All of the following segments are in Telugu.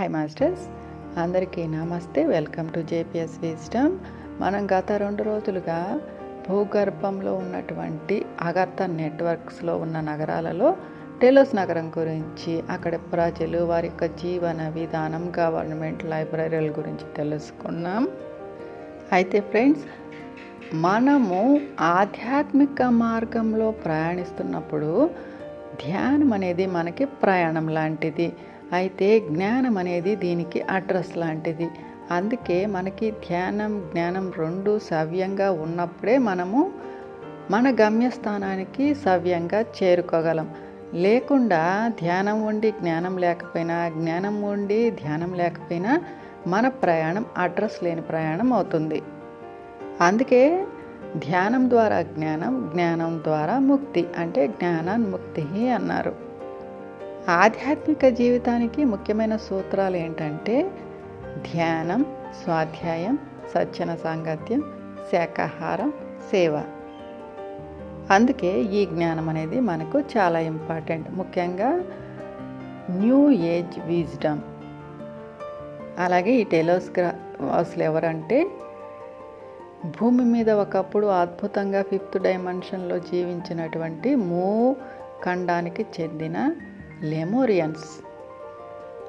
హాయ్ మాస్టర్స్ అందరికీ నమస్తే. వెల్కమ్ టు జేపీఎస్ విజ్డమ్ మనం గత రెండు రోజులుగా భూగర్భంలో ఉన్నటువంటి అగర్త నెట్వర్క్స్లో ఉన్న నగరాలలో టెలోస్ నగరం గురించి అక్కడ ప్రజలు వారి యొక్క జీవన విధానం గవర్నమెంట్ లైబ్రరీల గురించి తెలుసుకున్నాం. అయితే ఫ్రెండ్స్ మనము ఆధ్యాత్మిక మార్గంలో ప్రయాణిస్తున్నప్పుడు ధ్యానం అనేది మనకి ప్రయాణం లాంటిది. అయితే జ్ఞానం అనేది దీనికి అడ్రస్ లాంటిది. అందుకే మనకి ధ్యానం జ్ఞానం రెండు సవ్యంగా ఉన్నప్పుడే మనము మన గమ్యస్థానానికి సవ్యంగా చేరుకోగలం. లేకుండా ధ్యానం ఉండి జ్ఞానం లేకపోయినా జ్ఞానం ఉండి ధ్యానం లేకపోయినా మన ప్రయాణం అడ్రస్ లేని ప్రయాణం అవుతుంది. అందుకే ధ్యానం ద్వారా జ్ఞానం జ్ఞానం ద్వారా ముక్తి అంటే జ్ఞానాన్ముక్తి అన్నారు. ఆధ్యాత్మిక జీవితానికి ముఖ్యమైన సూత్రాలు ఏంటంటే ధ్యానం స్వాధ్యాయం సజ్జన సాంగత్యం శాకాహారం సేవ. అందుకే ఈ జ్ఞానం అనేది మనకు చాలా ఇంపార్టెంట్. ముఖ్యంగా న్యూ ఏజ్ విజ్డమ్. అలాగే ఈ టెలోస్గ్రా అసలు ఎవరంటే భూమి మీద ఒకప్పుడు అద్భుతంగా ఫిఫ్త్ డైమెన్షన్లో జీవించినటువంటి మూ ఖండానికి చెందిన లెమోరియన్స్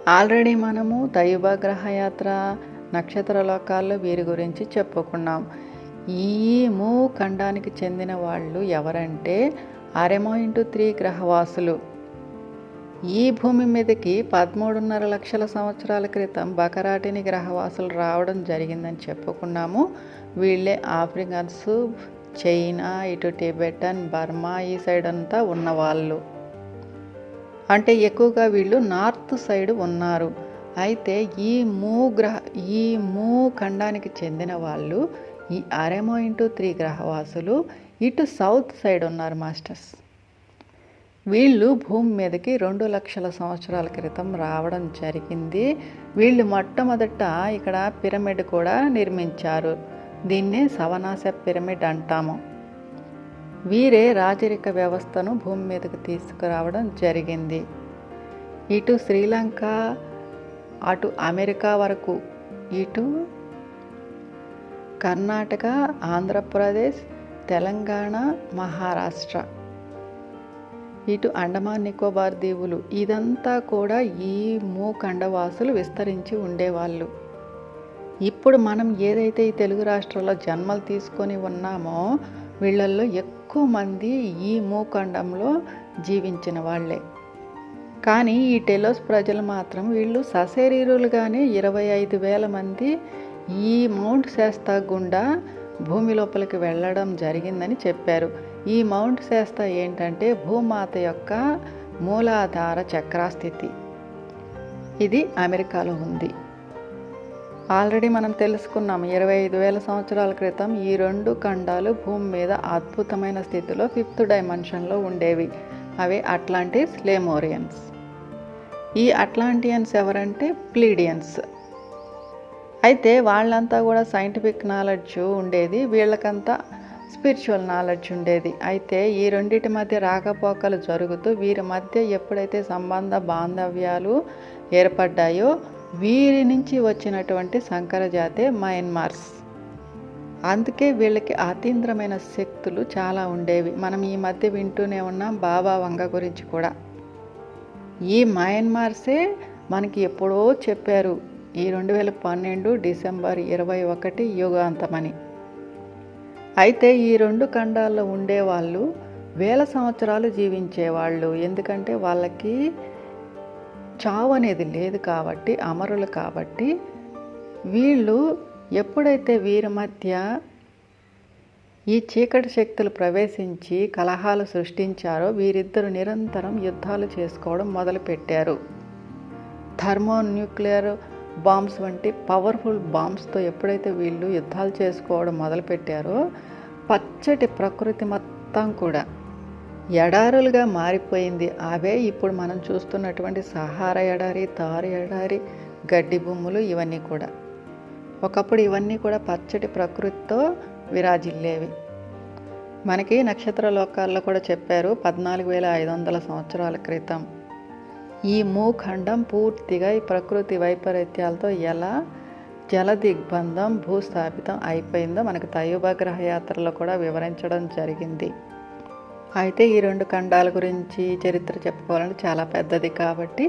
ఆల్రెడీ మనము దైవ గ్రహయాత్ర నక్షత్ర లోకాల్లో వీరి గురించి చెప్పుకున్నాం. ఈ మూ ఖండానికి చెందిన వాళ్ళు ఎవరంటే అరెమో ఇంటూ త్రీ గ్రహవాసులు. ఈ భూమి మీదకి పదమూడున్నర లక్షల సంవత్సరాల క్రితం బకరాటిని గ్రహవాసులు రావడం జరిగిందని చెప్పుకున్నాము. వీళ్ళే ఆఫ్రికన్స్ చైనా ఇటు టిబెటన్ బర్మా ఈ సైడ్ అంతా ఉన్నవాళ్ళు. అంటే ఎక్కువగా వీళ్ళు నార్త్ సైడ్ ఉన్నారు. అయితే ఈ మూ గ్రహ ఈ మూ ఖండానికి చెందిన వాళ్ళు ఈ అరెమో ఇంటూ త్రీ గ్రహవాసులు ఇటు సౌత్ సైడ్ ఉన్నారు మాస్టర్స్. వీళ్ళు భూమి మీదకి రెండు లక్షల సంవత్సరాల క్రితం రావడం జరిగింది. వీళ్ళు మొట్టమొదట ఇక్కడ పిరమిడ్ కూడా నిర్మించారు. దీన్నే సవనాశ పిరమిడ్ అంటాము. వీరే రాజరిక వ్యవస్థను భూమి మీదకు తీసుకురావడం జరిగింది. ఇటు శ్రీలంక అటు అమెరికా వరకు. ఇటు కర్ణాటక ఆంధ్రప్రదేశ్ తెలంగాణ మహారాష్ట్ర. ఇటు అండమాన్ నికోబార్ దీవులు. ఇదంతా కూడా ఈ మూఖండవాసులు విస్తరించి ఉండేవాళ్ళు. ఇప్పుడు మనం ఏదైతే ఈ తెలుగు రాష్ట్రాల్లో జన్మలు తీసుకొని ఉన్నామో వీళ్ళల్లో ఎక్కువ ఎక్కువ మంది ఈ మూఖండంలో జీవించిన వాళ్ళే. కానీ ఈ టెలోస్ ప్రజలు మాత్రం వీళ్ళు సశరీరులుగానే ఇరవై ఐదు వేల మంది ఈ మౌంట్ శాస్తా గుండా భూమి లోపలికి వెళ్ళడం జరిగిందని చెప్పారు. ఈ మౌంట్ శాస్తా ఏంటంటే భూమాత యొక్క మూలాధార చక్రాస్థితి. ఇది అమెరికాలో ఉంది. ఆల్రెడీ మనం తెలుసుకున్నాం ఇరవై ఐదు వేల సంవత్సరాల క్రితం ఈ రెండు ఖండాలు భూమి మీద అద్భుతమైన స్థితిలో ఫిఫ్త్ డైమెన్షన్లో ఉండేవి. అవి అట్లాంటిస్ లేమోరియన్స్. ఈ అట్లాంటియన్స్ ఎవరంటే? ప్లీడియన్స్. అయితే వాళ్ళంతా కూడా సైంటిఫిక్ నాలెడ్జ్ ఉండేది వీళ్ళకంతా స్పిరిచువల్ నాలెడ్జ్ ఉండేది. అయితే ఈ రెండింటి మధ్య రాకపోకలు జరుగుతూ వీరి మధ్య ఎప్పుడైతే సంబంధ బాంధవ్యాలు ఏర్పడ్డాయో వీరి నుంచి వచ్చినటువంటి సంకరజాతే మయన్మార్స్. అందుకే వీళ్ళకి అతీంద్రమైన శక్తులు చాలా ఉండేవి. మనం ఈ మధ్య వింటూనే ఉన్నాం బాబా వంగ గురించి కూడా. ఈ మయన్మార్సే మనకి ఎప్పుడో చెప్పారు ఈ రెండు వేల పన్నెండు డిసెంబర్ ఇరవై ఒకటి యుగాంతమని. అయితే ఈ రెండు ఖండాల్లో ఉండేవాళ్ళు వేల సంవత్సరాలు జీవించేవాళ్ళు. ఎందుకంటే వాళ్ళకి చావు అనేది లేదు కాబట్టి అమరులు కాబట్టి వీళ్ళు ఎప్పుడైతే వీరి మధ్య ఈ చీకటి శక్తులు ప్రవేశించి కలహాలు సృష్టించారో వీరిద్దరు నిరంతరం యుద్ధాలు చేసుకోవడం మొదలుపెట్టారు. థర్మో న్యూక్లియర్ బాంబ్స్ వంటి పవర్ఫుల్ బాంబ్స్తో ఎప్పుడైతే వీళ్ళు యుద్ధాలు చేసుకోవడం మొదలుపెట్టారో పచ్చటి ప్రకృతి మొత్తం కూడా ఎడారులుగా మారిపోయింది. అవే ఇప్పుడు మనం చూస్తున్నటువంటి సహారా ఎడారి తారు ఎడారి గడ్డి భూములు ఇవన్నీ కూడా. ఒకప్పుడు ఇవన్నీ కూడా పచ్చటి ప్రకృతితో విరాజిల్లేవి. మనకి నక్షత్ర లోకాల్లో కూడా చెప్పారు పద్నాలుగు వేల ఐదు వందల సంవత్సరాల క్రితం. ఈ మూఖండం పూర్తిగా ఈ ప్రకృతి వైపరీత్యాలతో ఎలా జల దిగ్బంధం భూస్థాపితం అయిపోయిందో మనకు తయోభగ్రహ యాత్రలో కూడా వివరించడం జరిగింది. అయితే ఈ రెండు ఖండాల గురించి చరిత్ర చెప్పుకోవాలంటే చాలా పెద్దది కాబట్టి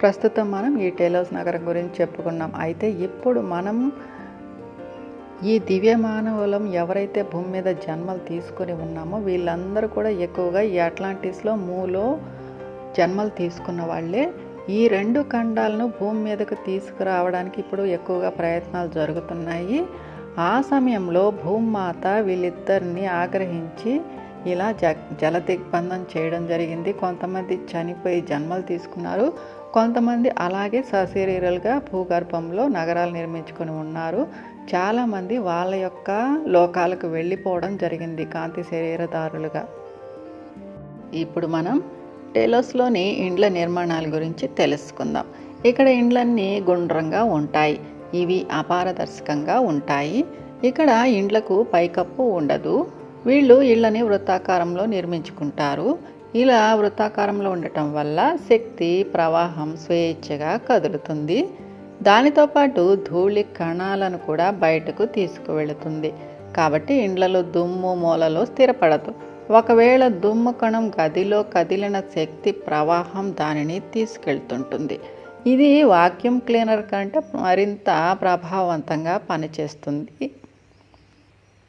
ప్రస్తుతం మనం ఈ టేలోస్ నగరం గురించి చెప్పుకున్నాం. అయితే ఇప్పుడు మనం ఈ దివ్య మానవులం ఎవరైతే భూమి మీద జన్మలు తీసుకొని ఉన్నామో వీళ్ళందరూ కూడా ఎక్కువగా ఈ అట్లాంటిస్లో మూలో జన్మలు తీసుకున్న వాళ్ళే. ఈ రెండు ఖండాలను భూమి మీదకు తీసుకురావడానికి ఇప్పుడు ఎక్కువగా ప్రయత్నాలు జరుగుతున్నాయి. ఆ సమయంలో భూమాత వీళ్ళిద్దరిని ఆగ్రహించి ఇలా జ జల దిగ్బంధం చేయడం జరిగింది. కొంతమంది చనిపోయి జన్మలు తీసుకున్నారు. కొంతమంది అలాగే సశరీరులుగా భూగర్భంలో నగరాలు నిర్మించుకొని ఉన్నారు. చాలామంది వాళ్ళ యొక్క లోకాలకు వెళ్ళిపోవడం జరిగింది కాంతి శరీరదారులుగా ఇప్పుడు మనం టెలోస్లోని ఇండ్ల నిర్మాణాల గురించి తెలుసుకుందాం. ఇక్కడ ఇండ్లన్నీ గుండ్రంగా ఉంటాయి. ఇవి అపారదర్శకంగా ఉంటాయి. ఇక్కడ ఇండ్లకు పైకప్పు ఉండదు. వీళ్ళు ఇళ్ళని వృత్తాకారంలో నిర్మించుకుంటారు. ఇలా వృత్తాకారంలో ఉండటం వల్ల శక్తి ప్రవాహం స్వేచ్ఛగా కదులుతుంది. దానితో పాటు ధూళి కణాలను కూడా బయటకు తీసుకువెళుతుంది. కాబట్టి ఇండ్లలో దుమ్ము మూలలో స్థిరపడదు. ఒకవేళ దుమ్ము కణం గదిలో కదిలిన శక్తి ప్రవాహం దానిని తీసుకెళ్తుంటుంది. ఇది వాక్యూమ్ క్లీనర్ కంటే మరింత ప్రభావవంతంగా పనిచేస్తుంది.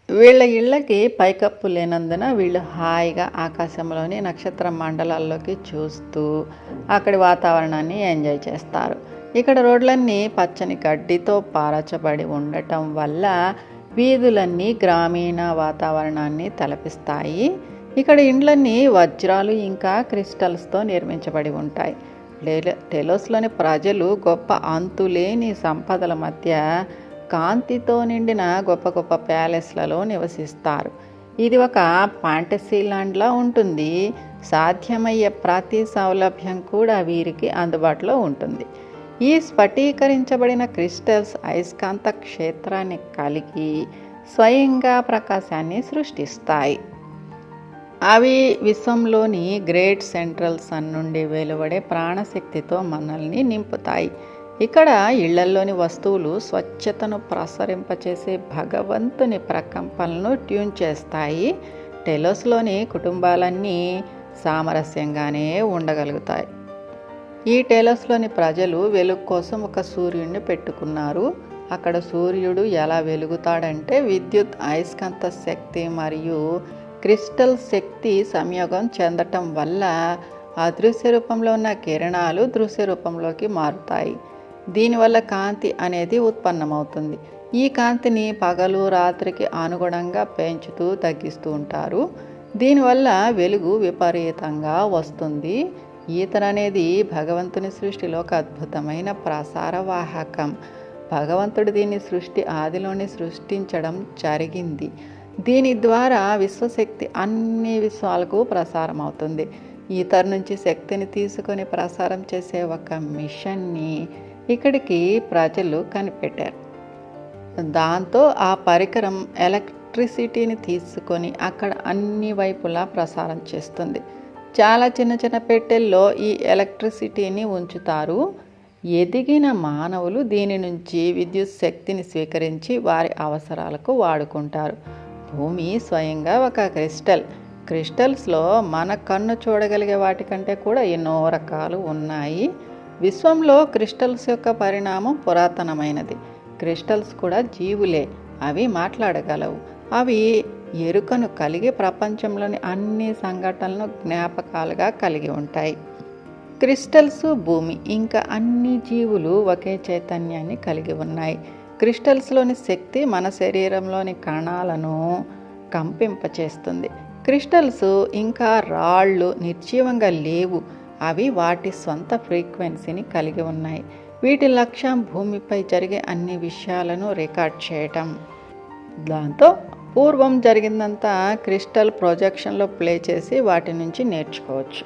వీళ్ళ ఇళ్ళకి పైకప్పు లేనందున వీళ్ళు హాయిగా ఆకాశంలోని నక్షత్ర మండలాల్లోకి చూస్తూ అక్కడి వాతావరణాన్ని ఎంజాయ్ చేస్తారు. ఇక్కడ రోడ్లన్నీ పచ్చని గడ్డితో పారచబడి ఉండటం వల్ల వీధులన్నీ గ్రామీణ వాతావరణాన్ని తలపిస్తాయి. ఇక్కడ ఇండ్లన్నీ వజ్రాలు ఇంకా క్రిస్టల్స్తో నిర్మించబడి ఉంటాయి. టెలోస్లోని ప్రజలు గొప్ప అంతులేని సంపదల మధ్య కాంతితో నిండిన గొప్ప గొప్ప ప్యాలెస్లలో నివసిస్తారు. ఇది ఒక ఫాంటసీ ల్యాండ్లా ఉంటుంది. సాధ్యమయ్యే ప్రతి సౌలభ్యం కూడా వీరికి అందుబాటులో ఉంటుంది. ఈ స్ఫటీకరించబడిన క్రిస్టల్స్ అయస్కాంత క్షేత్రాన్ని కలిగి స్వయంగా ప్రకాశాన్ని సృష్టిస్తాయి. అవి విశ్వంలోని గ్రేట్ సెంట్రల్ సన్ నుండి వెలువడే ప్రాణశక్తితో మనల్ని నింపుతాయి. ఇక్కడ ఇళ్ళల్లోని వస్తువులు స్వచ్ఛతను ప్రసరింపచేసే భగవంతుని ప్రకంపనలను ట్యూన్ చేస్తాయి. టెలోస్లోని కుటుంబాలన్నీ సామరస్యంగానే ఉండగలుగుతాయి. ఈ టెలోస్లోని ప్రజలు వెలుగు కోసం ఒక సూర్యుడిని పెట్టుకున్నారు. అక్కడ సూర్యుడు ఎలా వెలుగుతాడంటే విద్యుత్ అయస్కాంత శక్తి మరియు క్రిస్టల్ శక్తి సంయోగం చెందటం వల్ల అదృశ్య రూపంలో ఉన్న కిరణాలు దృశ్య రూపంలోకి మారుతాయి. దీనివల్ల కాంతి అనేది ఉత్పన్నమవుతుంది. ఈ కాంతిని పగలు రాత్రికి అనుగుణంగా పెంచుతూ తగ్గిస్తూ ఉంటారు. దీనివల్ల వెలుగు విపరీతంగా వస్తుంది. ఈతన అనేది భగవంతుని సృష్టిలో ఒక అద్భుతమైన ప్రసార వాహకం భగవంతుడు దీన్ని సృష్టి ఆదిలోనే సృష్టించడం జరిగింది. దీని ద్వారా విశ్వశక్తి అన్ని విశ్వాలకు ప్రసారం అవుతుంది. ఈతర నుంచి శక్తిని తీసుకొని ప్రసారం చేసే ఒక మిషన్ని ఇక్కడికి ప్రజలు కనిపెట్టారు. దాంతో ఆ పరికరం ఎలక్ట్రిసిటీని తీసుకొని అక్కడ అన్ని వైపులా ప్రసారం చేస్తుంది. చాలా చిన్న చిన్న పెట్టెల్లో ఈ ఎలక్ట్రిసిటీని ఉంచుతారు. ఎదిగిన మానవులు దీని నుంచి విద్యుత్ శక్తిని స్వీకరించి వారి అవసరాలకు వాడుకుంటారు. భూమి స్వయంగా ఒక క్రిస్టల్. క్రిస్టల్స్లో మన కన్ను చూడగలిగే వాటికంటే కూడా ఎన్నో రకాలు ఉన్నాయి. విశ్వంలో క్రిస్టల్స్ యొక్క పరిణామం పురాతనమైనది. క్రిస్టల్స్ కూడా జీవులే. అవి మాట్లాడగలవు. అవి ఎరుకను కలిగి ప్రపంచంలోని అన్ని సంఘటనలను జ్ఞాపకాలుగా కలిగి ఉంటాయి. క్రిస్టల్స్ భూమి ఇంకా అన్ని జీవులు ఒకే చైతన్యాన్ని కలిగి ఉన్నాయి. క్రిస్టల్స్లోని శక్తి మన శరీరంలోని కణాలను కంపింపచేస్తుంది. క్రిస్టల్స్ ఇంకా రాళ్ళు నిర్జీవంగా లేవు. అవి వాటి సొంత ఫ్రీక్వెన్సీని కలిగి ఉన్నాయి. వీటి లక్ష్యం భూమిపై జరిగే అన్ని విషయాలను రికార్డ్ చేయటం. దాంతో పూర్వం జరిగిందంతా క్రిస్టల్ ప్రొజెక్షన్లో ప్లే చేసి వాటి నుంచి నేర్చుకోవచ్చు.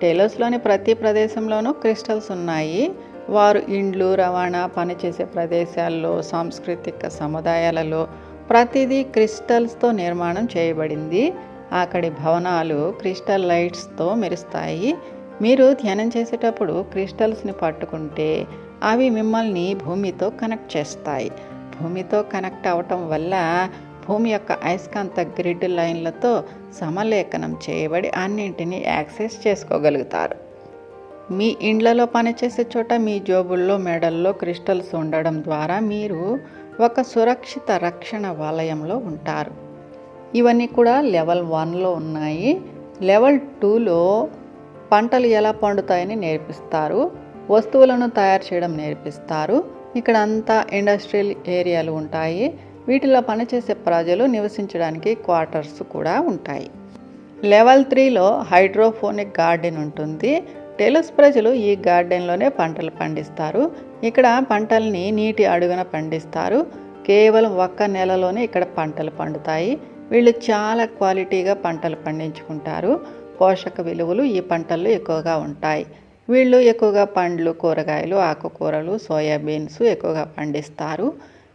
టెలోస్లోని ప్రతి ప్రదేశంలోనూ క్రిస్టల్స్ ఉన్నాయి. వారు ఇండ్లు రవాణా పనిచేసే ప్రదేశాల్లో సాంస్కృతిక సముదాయాలలో ప్రతిదీ క్రిస్టల్స్తో నిర్మాణం చేయబడింది. అక్కడి భవనాలు క్రిస్టల్ లైట్స్తో మెరుస్తాయి. మీరు ధ్యానం చేసేటప్పుడు క్రిస్టల్స్ని పట్టుకుంటే అవి మిమ్మల్ని భూమితో కనెక్ట్ చేస్తాయి. భూమితో కనెక్ట్ అవటం వల్ల భూమి యొక్క అయస్కాంత గ్రిడ్ లైన్లతో సమలేఖనం చేయబడి అన్నింటినీ యాక్సెస్ చేసుకోగలుగుతారు. మీ ఇండ్లలో పనిచేసే చోట మీ జోబుల్లో మెడల్లో క్రిస్టల్స్ ఉండడం ద్వారా మీరు ఒక సురక్షిత రక్షణ వలయంలో ఉంటారు. ఇవన్నీ కూడా లెవెల్ వన్లో ఉన్నాయి. లెవెల్ టూలో పంటలు ఎలా పండుతాయని నేర్పిస్తారు. వస్తువులను తయారు చేయడం నేర్పిస్తారు. ఇక్కడ అంతా ఇండస్ట్రియల్ ఏరియాలు ఉంటాయి. వీటిలో పనిచేసే ప్రజలు నివసించడానికి క్వార్టర్స్ కూడా ఉంటాయి. లెవెల్ త్రీలో హైడ్రోఫోనిక్ గార్డెన్ ఉంటుంది. టెలస్ ప్రజలు ఈ గార్డెన్లోనే పంటలు పండిస్తారు. ఇక్కడ పంటల్ని నీటి అడుగున పండిస్తారు. కేవలం ఒక్క నెలలోనే ఇక్కడ పంటలు పండుతాయి. వీళ్ళు చాలా క్వాలిటీగా పంటలు పండించుకుంటారు. పోషక విలువలు ఈ పంటల్లో ఎక్కువగా ఉంటాయి. వీళ్ళు ఎక్కువగా పండ్లు కూరగాయలు ఆకుకూరలు సోయాబీన్స్ ఎక్కువగా పండిస్తారు.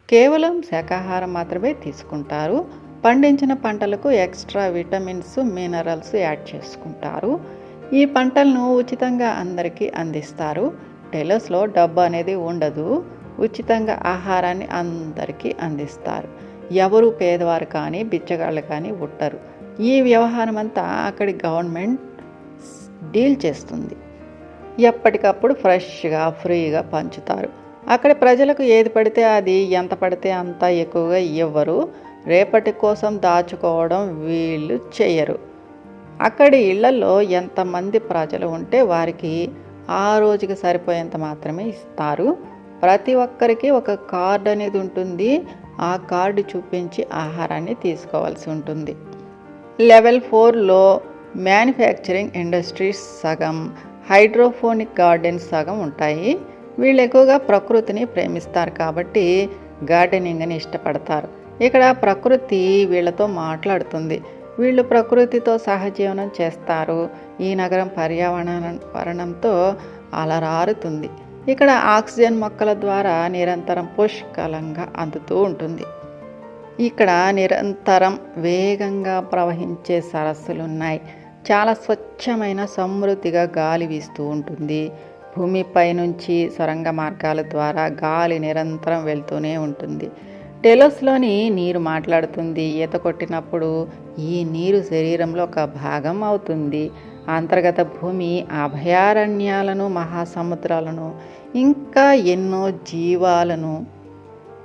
కేవలం శాకాహారం మాత్రమే తీసుకుంటారు. పండించిన పంటలకు ఎక్స్ట్రా విటమిన్స్ మినరల్స్ యాడ్ చేసుకుంటారు. ఈ పంటలను ఉచితంగా అందరికీ అందిస్తారు. టెలర్స్లో డబ్బు అనేది ఉండదు. ఉచితంగా ఆహారాన్ని అందరికీ అందిస్తారు. ఎవరు పేదవారు కానీ బిచ్చగాళ్ళు కానీ ఉంటారు ఈ వ్యవహారం అంతా అక్కడి గవర్నమెంట్ డీల్ చేస్తుంది. ఎప్పటికప్పుడు ఫ్రెష్గా ఫ్రీగా పంచుతారు. అక్కడ ప్రజలకు ఏది పడితే అది ఎంత పడితే అంత ఎక్కువగా ఇవ్వరు. రేపటి కోసం దాచుకోవడం వీళ్ళు చేయరు. అక్కడి ఇళ్ళలో ఎంతమంది ప్రజలు ఉంటే వారికి ఆ రోజుకి సరిపోయేంత మాత్రమే ఇస్తారు. ప్రతి ఒక్కరికి ఒక కార్డు అనేది ఉంటుంది. ఆ కార్డు చూపించి ఆహారాన్ని తీసుకోవాల్సి ఉంటుంది. లెవెల్ ఫోర్లో మ్యానుఫ్యాక్చరింగ్ ఇండస్ట్రీస్ సగం హైడ్రోఫోనిక్ గార్డెన్స్ సగం ఉంటాయి. వీళ్ళు ఎక్కువగా ప్రకృతిని ప్రేమిస్తారు కాబట్టి గార్డెనింగ్ని ఇష్టపడతారు. ఇక్కడ ప్రకృతి వీళ్ళతో మాట్లాడుతుంది. వీళ్ళు ప్రకృతితో సహజీవనం చేస్తారు. ఈ నగరం పర్యావరణ వరణంతో అలరారుతుంది. ఇక్కడ ఆక్సిజన్ మొక్కల ద్వారా నిరంతరం పుష్కలంగా అందుతూ ఉంటుంది. ఇక్కడ నిరంతరం వేగంగా ప్రవహించే సరస్సులు ఉన్నాయి చాలా స్వచ్ఛమైన సమృద్ధిగా గాలి వీస్తూ ఉంటుంది. భూమిపై నుంచి సొరంగ మార్గాల ద్వారా గాలి నిరంతరం వెళ్తూనే ఉంటుంది. టెలోస్లోని నీరు మాట్లాడుతుంది. ఈత కొట్టినప్పుడు ఈ నీరు శరీరంలో ఒక భాగం అవుతుంది. అంతర్గత భూమి అభయారణ్యాలను మహాసముద్రాలను ఇంకా ఎన్నో జీవాలను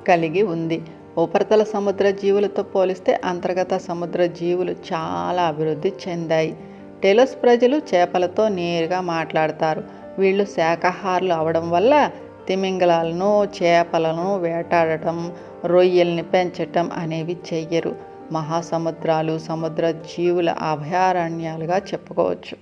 కలిగి ఉంది. ఉపరితల సముద్ర జీవులతో పోలిస్తే అంతర్గత సముద్ర జీవులు చాలా అభివృద్ధి చెందాయి. టెలోస్ ప్రజలు చేపలతో నేరుగా మాట్లాడతారు. వీళ్ళు శాకాహారులు అవడం వల్ల తిమింగలాలను చేపలను వేటాడటం రొయ్యల్ని పెంచటం అనేవి చెయ్యరు. మహాసముద్రాలు సముద్ర జీవుల అభయారణ్యాలుగా చెప్పుకోవచ్చు.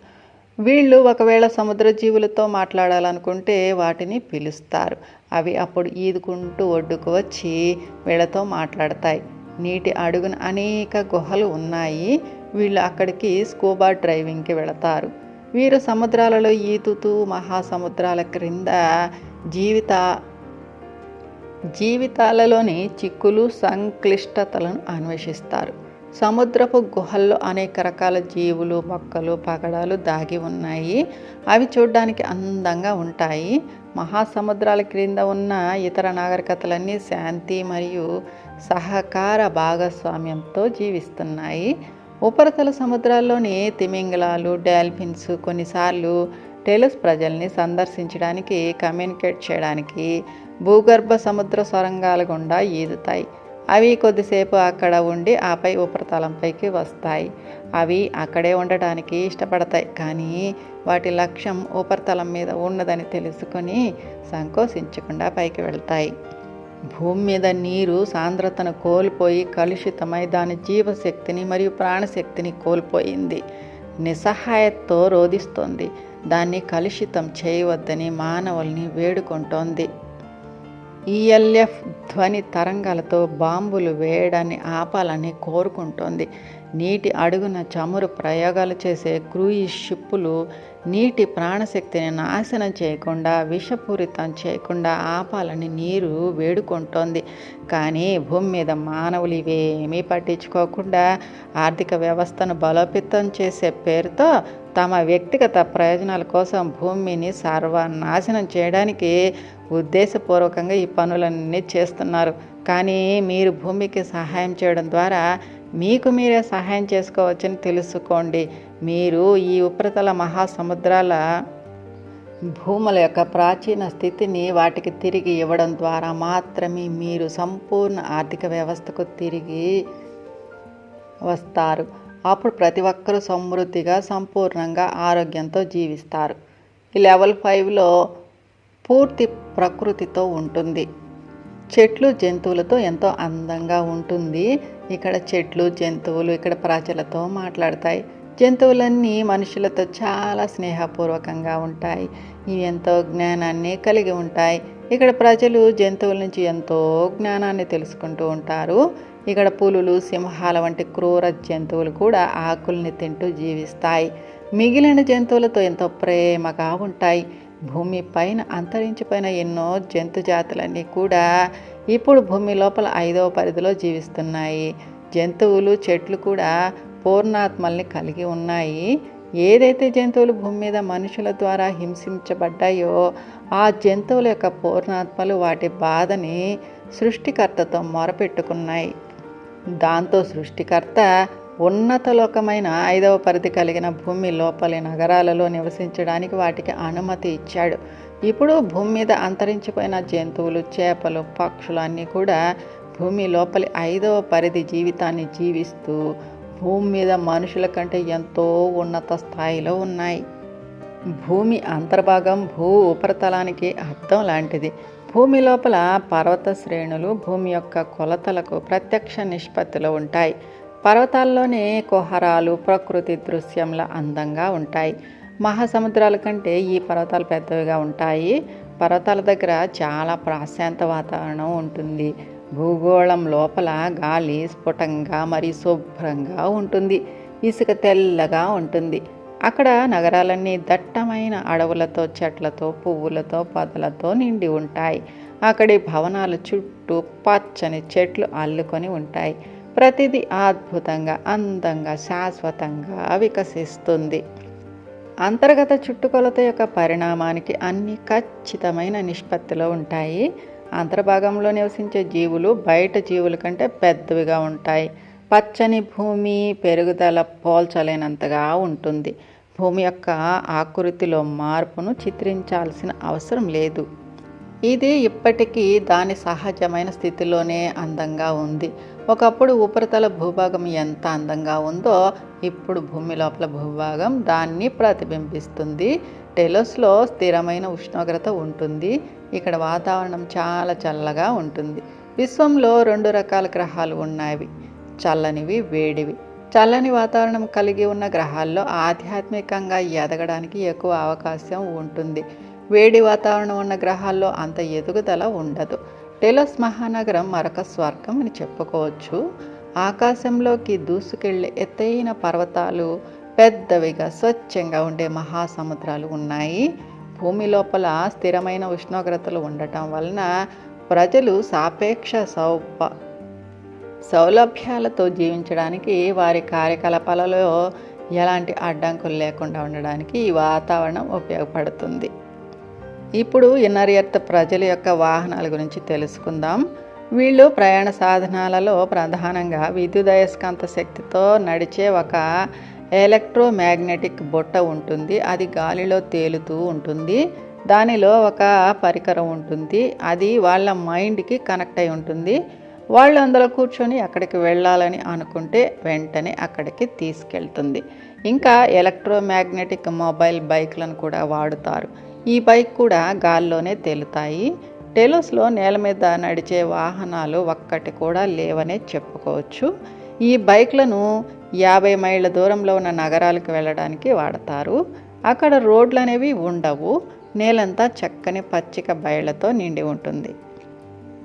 వీళ్ళు ఒకవేళ సముద్ర జీవులతో మాట్లాడాలనుకుంటే వాటిని పిలుస్తారు. అవి అప్పుడు ఈదుకుంటూ ఒడ్డుకు వచ్చి వీళ్ళతో మాట్లాడతాయి. నీటి అడుగున అనేక గుహలు ఉన్నాయి. వీళ్ళు అక్కడికి స్కూబా డ్రైవింగ్కి వెళతారు. వీరు సముద్రాలలో ఈతుతూ మహాసముద్రాల క్రింద జీవిత జీవితాలలోని చిక్కులు సంక్లిష్టతలను అన్వేషిస్తారు. సముద్రపు గుహల్లో అనేక రకాల జీవులు మొక్కలు పగడాలు దాగి ఉన్నాయి. అవి చూడడానికి అందంగా ఉంటాయి. మహాసముద్రాల క్రింద ఉన్న ఇతర నాగరికతలన్నీ శాంతి మరియు సహకార భాగస్వామ్యంతో జీవిస్తున్నాయి. ఉపరితల సముద్రాల్లోని తిమింగలాలు డాల్ఫిన్స్ కొన్నిసార్లు టెలుస్ ప్రజల్ని సందర్శించడానికి కమ్యూనికేట్ చేయడానికి భూగర్భ సముద్ర సొరంగాల గుండా ఈదుతాయి. అవి కొద్దిసేపు అక్కడ ఉండి ఆపై ఉపరితలంపైకి వస్తాయి. అవి అక్కడే ఉండటానికి ఇష్టపడతాయి. కానీ వాటి లక్ష్యం ఉపరితలం మీద ఉన్నదని తెలుసుకొని సంకోచించకుండా పైకి వెళ్తాయి. భూమి మీద నీరు సాంద్రతను కోల్పోయి కలుషితమై దాని జీవశక్తిని మరియు ప్రాణశక్తిని కోల్పోయింది. నిస్సహాయతతో రోధిస్తోంది. దాన్ని కలుషితం చేయవద్దని మానవుల్ని వేడుకుంటోంది. ఈఎల్ఎఫ్ ధ్వని తరంగాలతో బాంబులు వేయడాన్ని ఆపాలని కోరుకుంటోంది. నీటి అడుగున చమురు ప్రయోగాలు చేసే క్రూయిజ్ షిప్పులు నీటి ప్రాణశక్తిని నాశనం చేయకుండా విషపూరితం చేయకుండా ఆపాలని నీరు వేడుకుంటోంది. కానీ భూమి మీద మానవులు ఇవేమీ పట్టించుకోకుండా ఆర్థిక వ్యవస్థను బలోపేతం చేసే పేరుతో తమ వ్యక్తిగత ప్రయోజనాల కోసం భూమిని సర్వనాశనం చేయడానికి ఉద్దేశపూర్వకంగా ఈ పనులన్నీ చేస్తున్నారు. కానీ మీరు భూమికి సహాయం చేయడం ద్వారా మీకు మీరే సహాయం చేసుకోవచ్చని తెలుసుకోండి. మీరు ఈ ఉపరితల మహాసముద్రాల భూముల యొక్క ప్రాచీన స్థితిని వాటికి తిరిగి ఇవ్వడం ద్వారా మాత్రమే మీరు సంపూర్ణ ఆర్థిక వ్యవస్థకు తిరిగి వస్తారు. అప్పుడు ప్రతి ఒక్కరూ సమృద్ధిగా సంపూర్ణంగా ఆరోగ్యంతో జీవిస్తారు. ఈ లెవెల్ ఫైవ్లో పూర్తి ప్రకృతితో ఉంటుంది. చెట్లు జంతువులతో ఎంతో అందంగా ఉంటుంది. ఇక్కడ చెట్లు జంతువులు ఇక్కడ ప్రజలతో మాట్లాడతాయి. జంతువులన్నీ మనుషులతో చాలా స్నేహపూర్వకంగా ఉంటాయి. ఇవి ఎంతో జ్ఞానాన్ని కలిగి ఉంటాయి. ఇక్కడ ప్రజలు జంతువుల నుంచి ఎంతో జ్ఞానాన్ని తెలుసుకుంటూ ఉంటారు. ఇక్కడ పులులు సింహాల వంటి క్రూర జంతువులు కూడా ఆకుల్ని తింటూ జీవిస్తాయి. మిగిలిన జంతువులతో ఎంతో ప్రేమగా ఉంటాయి. భూమి పైన అంతరించిపోయిన ఎన్నో జంతు జాతులన్నీ కూడా ఇప్పుడు భూమి లోపల ఐదవ పరిధిలో జీవిస్తున్నాయి. జంతువులు చెట్లు కూడా పూర్ణాత్మల్ని కలిగి ఉన్నాయి. ఏదైతే జంతువులు భూమి మీద మనుషుల ద్వారా హింసించబడ్డాయో ఆ జంతువుల యొక్క పూర్ణాత్మలు వాటి బాధని సృష్టికర్తతో మొరపెట్టుకున్నాయి. దాంతో సృష్టికర్త ఉన్నత లోకమైన ఐదవ పరిధి కలిగిన భూమి లోపలి నగరాలలో నివసించడానికి వాటికి అనుమతి ఇచ్చాడు. ఇప్పుడు భూమి మీద అంతరించిపోయిన జంతువులు చేపలు పక్షులు అన్నీ కూడా భూమి లోపలి ఐదవ పరిధి జీవితాన్ని జీవిస్తూ భూమి మీద మనుషుల కంటే ఎంతో ఉన్నత స్థాయిలో ఉన్నాయి. భూమి అంతర్భాగం భూ ఉపరితలానికి అర్థం లాంటిది. భూమి లోపల పర్వత శ్రేణులు భూమి యొక్క కొలతలకు ప్రత్యక్ష నిష్పత్తిలో ఉంటాయి. పర్వతాల్లోనే కుహరాలు ప్రకృతి దృశ్యంలా అందంగా ఉంటాయి. మహాసముద్రాల కంటే ఈ పర్వతాలు పెద్దవిగా ఉంటాయి. పర్వతాల దగ్గర చాలా ప్రశాంత వాతావరణం ఉంటుంది. భూగోళం లోపల గాలి స్ఫుటంగా మరియు శుభ్రంగా ఉంటుంది. ఇసుక తెల్లగా ఉంటుంది. అక్కడ నగరాలన్నీ దట్టమైన అడవులతో చెట్లతో పువ్వులతో పదలతో నిండి ఉంటాయి. అక్కడి భవనాలు చుట్టూ పచ్చని చెట్లు అల్లుకొని ఉంటాయి. ప్రతిదీ అద్భుతంగా అందంగా శాశ్వతంగా వికసిస్తుంది. అంతర్గత చుట్టుకొలత యొక్క పరిణామానికి అన్ని ఖచ్చితమైన నిష్పత్తిలో ఉంటాయి. అంతర్భాగంలో నివసించే జీవులు బయట జీవుల కంటే పెద్దవిగా ఉంటాయి. పచ్చని భూమి పెరుగుదల పోల్చలేనంతగా ఉంటుంది. భూమి యొక్క ఆకృతిలో మార్పును చిత్రించాల్సిన అవసరం లేదు. ఇది ఇప్పటికీ దాని సహజమైన స్థితిలోనే అందంగా ఉంది. ఒకప్పుడు ఉపరితల భూభాగం ఎంత అందంగా ఉందో ఇప్పుడు భూమి లోపల భూభాగం దాన్ని ప్రతిబింబిస్తుంది. టెలోస్లో స్థిరమైన ఉష్ణోగ్రత ఉంటుంది. ఇక్కడ వాతావరణం చాలా చల్లగా ఉంటుంది. విశ్వంలో రెండు రకాల గ్రహాలు ఉన్నాయి. చల్లనివి వేడివి. చల్లని వాతావరణం కలిగి ఉన్న గ్రహాల్లో ఆధ్యాత్మికంగా ఎదగడానికి ఎక్కువ అవకాశం ఉంటుంది. వేడి వాతావరణం ఉన్న గ్రహాల్లో అంత ఎదుగుదల ఉండదు. టెలోస్ మహానగరం మరొక స్వర్గం అని చెప్పుకోవచ్చు. ఆకాశంలోకి దూసుకెళ్ళే ఎత్తైన పర్వతాలు పెద్దవిగా స్వచ్ఛంగా ఉండే మహాసముద్రాలు ఉన్నాయి. భూమి లోపల స్థిరమైన ఉష్ణోగ్రతలు ఉండటం వలన ప్రజలు సాపేక్ష సౌప సౌలభ్యాలతో జీవించడానికి వారి కార్యకలాపాలలో ఎలాంటి అడ్డంకులు లేకుండా ఉండడానికి ఈ వాతావరణం ఉపయోగపడుతుంది. ఇప్పుడు ఇన్నర్ ఎర్త్ ప్రజల యొక్క వాహనాల గురించి తెలుసుకుందాం. వీళ్ళు ప్రయాణ సాధనాలలో ప్రధానంగా విద్యుదయస్కాంత శక్తితో నడిచే ఒక ఎలక్ట్రోమాగ్నెటిక్ బుట్ట ఉంటుంది. అది గాలిలో తేలుతూ ఉంటుంది. దానిలో ఒక పరికరం ఉంటుంది. అది వాళ్ళ మైండ్కి కనెక్ట్ అయి ఉంటుంది. వాళ్ళు అందులో కూర్చొని అక్కడికి వెళ్ళాలని అనుకుంటే వెంటనే అక్కడికి తీసుకెళ్తుంది. ఇంకా ఎలక్ట్రోమాగ్నెటిక్ మొబైల్ బైక్లను కూడా వాడుతారు. ఈ బైక్ కూడా గాల్లోనే తేలుతాయి. టెలోస్లో నేల మీద నడిచే వాహనాలు ఒక్కటి కూడా లేవనే చెప్పుకోవచ్చు. ఈ బైక్లను యాభై మైళ్ళ దూరంలో ఉన్న నగరాలకు వెళ్ళడానికి వాడతారు. అక్కడ రోడ్లు అనేవి ఉండవు. నేలంతా చక్కని పచ్చిక బయళ్ళతో నిండి ఉంటుంది.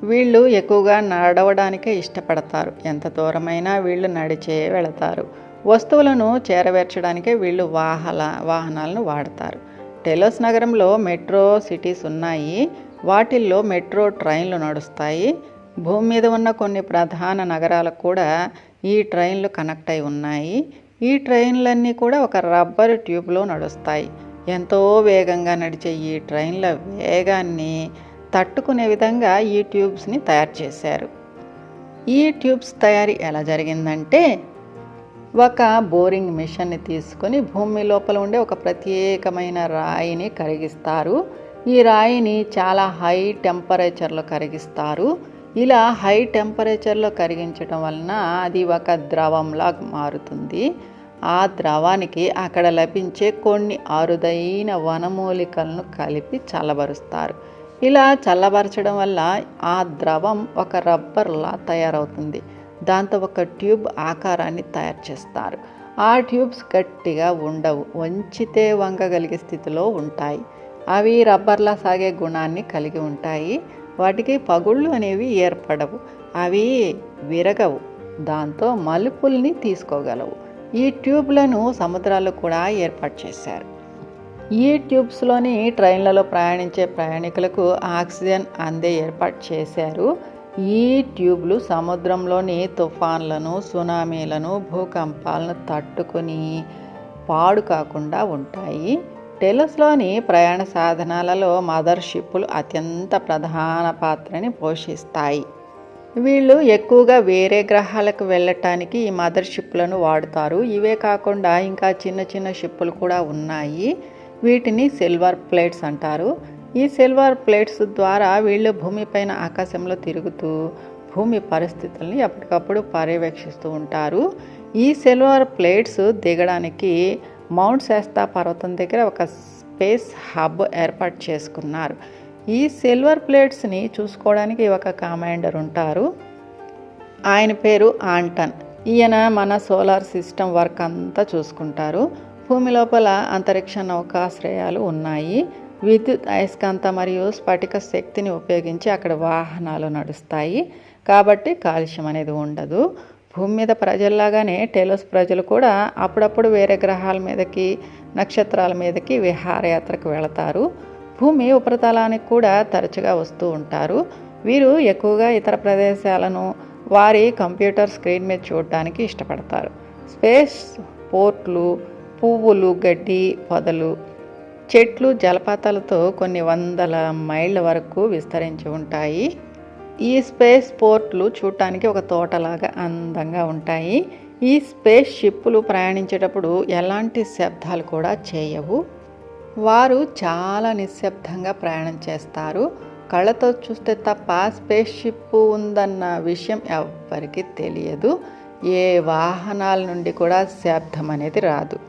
వీళ్ళు ఎక్కువగా నడవడానికే ఇష్టపడతారు. ఎంత దూరమైనా వీళ్ళు నడిచే వెళతారు. వస్తువులను చేరవేర్చడానికే వీళ్ళు వాహన వాహనాలను వాడతారు. టెలోస్ నగరంలో మెట్రో సిటీస్ ఉన్నాయి. వాటిల్లో మెట్రో ట్రైన్లు నడుస్తాయి. భూమి మీద ఉన్న కొన్ని ప్రధాన నగరాలకు కూడా ఈ ట్రైన్లు కనెక్ట్ అయి ఉన్నాయి. ఈ ట్రైన్లన్నీ కూడా ఒక రబ్బర్ ట్యూబ్లో నడుస్తాయి. ఎంతో వేగంగా నడిచే ఈ ట్రైన్ల వేగాన్ని తట్టుకునే విధంగా ఈ ట్యూబ్స్ని తయారు చేశారు. ఈ ట్యూబ్స్ తయారీ ఎలా జరిగిందంటే ఒక బోరింగ్ మిషన్ని తీసుకొని భూమి లోపల ఉండే ఒక ప్రత్యేకమైన రాయిని కరిగిస్తారు. ఈ రాయిని చాలా హై టెంపరేచర్లో కరిగిస్తారు. ఇలా హై టెంపరేచర్లో కరిగించడం వలన అది ఒక ద్రవంలా మారుతుంది. ఆ ద్రవానికి అక్కడ లభించే కొన్ని అరుదైన వనమూలికలను కలిపి చల్లబరుస్తారు. ఇలా చల్లబరచడం వల్ల ఆ ద్రవం ఒక రబ్బర్లా తయారవుతుంది. దాంతో ఒక ట్యూబ్ ఆకారాన్ని తయారు చేస్తారు. ఆ ట్యూబ్స్ గట్టిగా ఉండవు వంచితే వంగగలిగే స్థితిలో ఉంటాయి. అవి రబ్బర్లా సాగే గుణాన్ని కలిగి ఉంటాయి. వాటికి పగుళ్ళు అనేవి ఏర్పడవు. అవి విరగవు. దాంతో మలుపుల్ని తీసుకోగలవు. ఈ ట్యూబ్లను సముద్రాలు కూడా ఏర్పాటు చేశారు. ఈ ట్యూబ్స్లోని ట్రైన్లలో ప్రయాణించే ప్రయాణికులకు ఆక్సిజన్ అందే ఏర్పాటు చేశారు. ఈ ట్యూబ్లు సముద్రంలోని తుఫాన్లను సునామీలను భూకంపాలను తట్టుకుని పాడు కాకుండా ఉంటాయి. టెలస్లోని ప్రయాణ సాధనాలలో మదర్ షిప్పులు అత్యంత ప్రధాన పాత్రని పోషిస్తాయి. వీళ్ళు ఎక్కువగా వేరే గ్రహాలకు వెళ్ళటానికి ఈ మదర్ షిప్లను వాడుతారు. ఇవే కాకుండా ఇంకా చిన్న చిన్న షిప్పులు కూడా ఉన్నాయి. వీటిని సిల్వర్ ప్లేట్స్ అంటారు. ఈ సిల్వర్ ప్లేట్స్ ద్వారా వీళ్ళు భూమిపైన ఆకాశంలో తిరుగుతూ భూమి పరిస్థితుల్ని ఎప్పటికప్పుడు పర్యవేక్షిస్తూ ఉంటారు. ఈ సిల్వర్ ప్లేట్స్ దిగడానికి మౌంట్ శాస్తా పర్వతం దగ్గర ఒక స్పేస్ హబ్ ఏర్పాటు చేసుకున్నారు. ఈ సిల్వర్ ప్లేట్స్ని చూసుకోవడానికి ఒక కమాండర్ ఉంటారు. ఆయన పేరు ఆంటన్. ఈయన మన సోలార్ సిస్టమ్ వర్క్ అంతా చూసుకుంటారు. భూమి లోపల అంతరిక్ష నౌకాశ్రయాలు ఉన్నాయి. విద్యుత్ అయస్కాంత మరియు స్ఫటిక శక్తిని ఉపయోగించి అక్కడ వాహనాలు నడుస్తాయి. కాబట్టి కాలుష్యం అనేది ఉండదు. భూమి మీద ప్రజల్లాగానే టెలోస్ ప్రజలు కూడా అప్పుడప్పుడు వేరే గ్రహాల మీదకి నక్షత్రాల మీదకి విహారయాత్రకు వెళతారు. భూమి ఉపరితలానికి కూడా తరచుగా వస్తూ ఉంటారు. వీరు ఎక్కువగా ఇతర ప్రదేశాలను వారి కంప్యూటర్ స్క్రీన్ మీద చూడడానికి ఇష్టపడతారు. స్పేస్ పోర్ట్లు పువ్వులు గడ్డి పొదలు చెట్లు జలపాతాలతో కొన్ని వందల మైళ్ళ వరకు విస్తరించి ఉంటాయి. ఈ స్పేస్ పోర్ట్లు చూడటానికి ఒక తోటలాగా అందంగా ఉంటాయి. ఈ స్పేస్ షిప్పులు ప్రయాణించేటప్పుడు ఎలాంటి శబ్దాలు కూడా చేయవు. వారు చాలా నిశ్శబ్దంగా ప్రయాణం చేస్తారు. కళ్ళతో చూస్తే తప్ప స్పేస్ షిప్ ఉందన్న విషయం ఎవ్వరికీ తెలియదు. ఏ వాహనాల నుండి కూడా శబ్దం అనేది రాదు.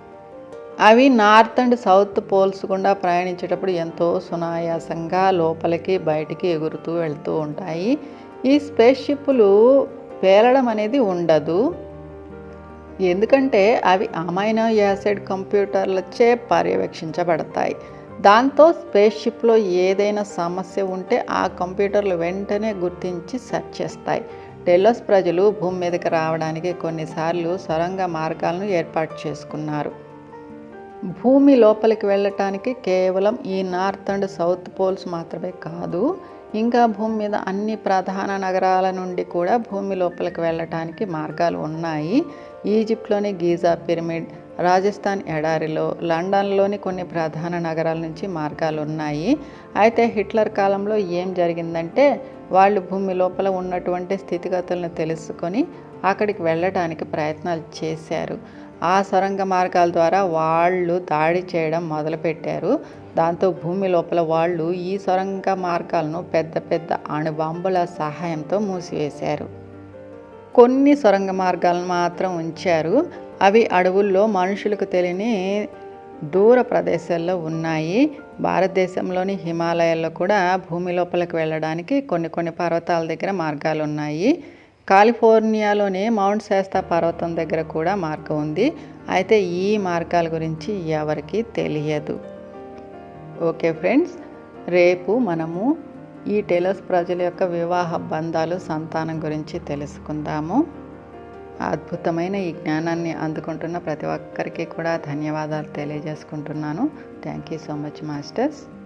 అవి నార్త్ అండ్ సౌత్ పోల్స్ గుండా ప్రయాణించేటప్పుడు ఎంతో సునాయాసంగా లోపలికి బయటికి ఎగురుతూ వెళ్తూ ఉంటాయి. ఈ స్పేస్ షిప్పులు పేలడం అనేది ఉండదు. ఎందుకంటే అవి అమైనో యాసిడ్ కంప్యూటర్లచే పర్యవేక్షించబడతాయి. దాంతో స్పేస్ షిప్లో ఏదైనా సమస్య ఉంటే ఆ కంప్యూటర్లు వెంటనే గుర్తించి సెర్చ్ చేస్తాయి. టెలోస్ ప్రజలు భూమి మీదకి రావడానికి కొన్నిసార్లు సొరంగ మార్గాలను ఏర్పాటు చేసుకున్నారు. భూమి లోపలికి వెళ్ళటానికి కేవలం ఈ నార్త్ అండ్ సౌత్ పోల్స్ మాత్రమే కాదు ఇంకా భూమి మీద అన్ని ప్రధాన నగరాల నుండి కూడా భూమి లోపలికి వెళ్ళటానికి మార్గాలు ఉన్నాయి. ఈజిప్ట్లోని గీజా పిరమిడ్ రాజస్థాన్ ఎడారిలో లండన్లోని కొన్ని ప్రధాన నగరాల నుంచి మార్గాలు ఉన్నాయి. అయితే హిట్లర్ కాలంలో ఏం జరిగిందంటే వాళ్ళు భూమి లోపల ఉన్నటువంటి స్థితిగతులను తెలుసుకొని అక్కడికి వెళ్ళడానికి ప్రయత్నాలు చేశారు. ఆ సొరంగ మార్గాల ద్వారా వాళ్ళు దాడి చేయడం మొదలుపెట్టారు. దాంతో భూమి లోపల వాళ్ళు ఈ సొరంగ మార్గాలను పెద్ద పెద్ద అణుబాంబుల సహాయంతో మూసివేశారు. కొన్ని సొరంగ మార్గాలను మాత్రం ఉంచారు. అవి అడవుల్లో మనుషులకు తెలియని దూర ప్రదేశాల్లో ఉన్నాయి. భారతదేశంలోని హిమాలయాల్లో కూడా భూమి లోపలికి వెళ్ళడానికి కొన్ని కొన్ని పర్వతాల దగ్గర మార్గాలు ఉన్నాయి. కాలిఫోర్నియాలోనే మౌంట్ శాస్తా పర్వతం దగ్గర కూడా మార్గం ఉంది. అయితే ఈ మార్గాల గురించి ఎవరికి తెలియదు. ఓకే ఫ్రెండ్స్ రేపు మనము ఈ టెలస్ ప్రజల యొక్క వివాహ బంధాలు సంతానం గురించి తెలుసుకుందాము. అద్భుతమైన ఈ జ్ఞానాన్ని అందుకుంటున్న ప్రతి ఒక్కరికి కూడా ధన్యవాదాలు తెలియజేసుకుంటున్నాను. Thank you so much masters.